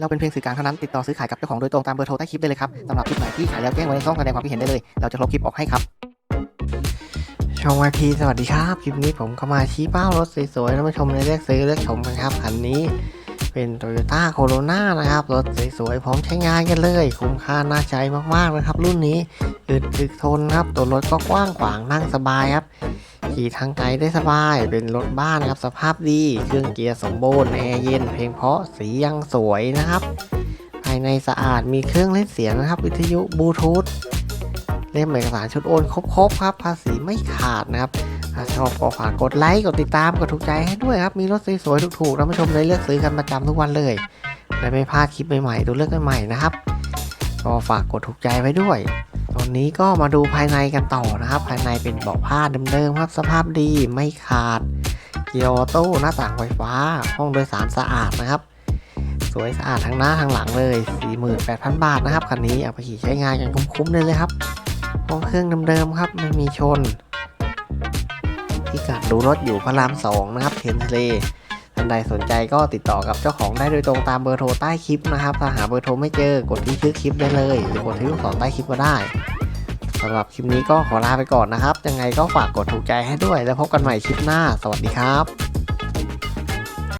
เราเป็นเพียงสื่อกลางเท่านั้น ติดต่อซื้อขายกับเจ้าของโดยตรงตามเบอร์โทรใต้คลิปได้เลยครับสำหรับคลิปไหนที่ขายแล้วแจ้งไว้ในช่องแสดงความคิดเห็นได้เลย เราจะลบคลิปออกให้ครับช่องวพีสวัสดีครับ คลิปนี้ผมก็มาชี้เป้ารถสวยๆท่านผู้ชมเลยเลือกซื้อเลือกชมกันครับคันนี้เป็น Toyota Corona นะครับ รถสวยๆ พร้อมใช้งานกันเลย คุ้มค่าน่าใช้มากๆเลยครับ รุ่นนี้อึดถึกทนครับ ตัวรถก็กว้างขวางนั่งสบายครับ ขี่ทางไกลได้สบาย เป็นรถบ้านนะครับสภาพดี เครื่องเกียร์สมบูรณ์แอร์เย็นเพลงเพราะสียังสวยนะครับ ภายในสะอาดมีเครื่องเล่นเสียงนะครับ วิทยุบลูทูธเล่มเอกสารชุดโอนครบๆครับ ภาษีไม่ขาดนะครับถ้าชอบก็ฝากกดไลค์กดติดตามกดถูกใจให้ด้วยครับ มีรถสวยๆถูกๆท่านผู้ชมได้เลือกซื้อกันประจำทุกวันเลยและไม่พลาดคลิปใหม่ๆดูเลือกใหม่ๆนะครับ ก็ฝากกดถูกใจไว้ด้วย ตอนนี้ก็มาดูภายในกันต่อนะครับ ภายในเป็นเบาะผ้าเดิมๆครับสภาพดีไม่ขาด เกียร์ออโต้หน้าต่างไฟฟ้า ห้องโดยสารสะอาดนะครับ สวยสะอาดทั้งหน้าทั้งหลังเลย 48,000 บาทนะครับคันนี้เอาไปขี่ใช้งานกันคุ้มๆเลยเลยครับห้องเครื่องเดิมๆครับไม่มีชนพิกัดดูรถอยู่พระรามสองนะครับเทนทะเล ท่านใดสนใจก็ติดต่อกับเจ้าของได้โดยตรงตามเบอร์โทรใต้คลิปนะครับ ถ้าหาเบอร์โทรไม่เจอกดที่ชื่อคลิปได้เลย หรือกดที่ลูกศรใต้คลิปก็ได้สำหรับคลิปนี้ก็ขอลาไปก่อนนะครับ ยังไงก็ฝากกดถูกใจให้ด้วย แล้วพบกันใหม่คลิปหน้า สวัสดีครับ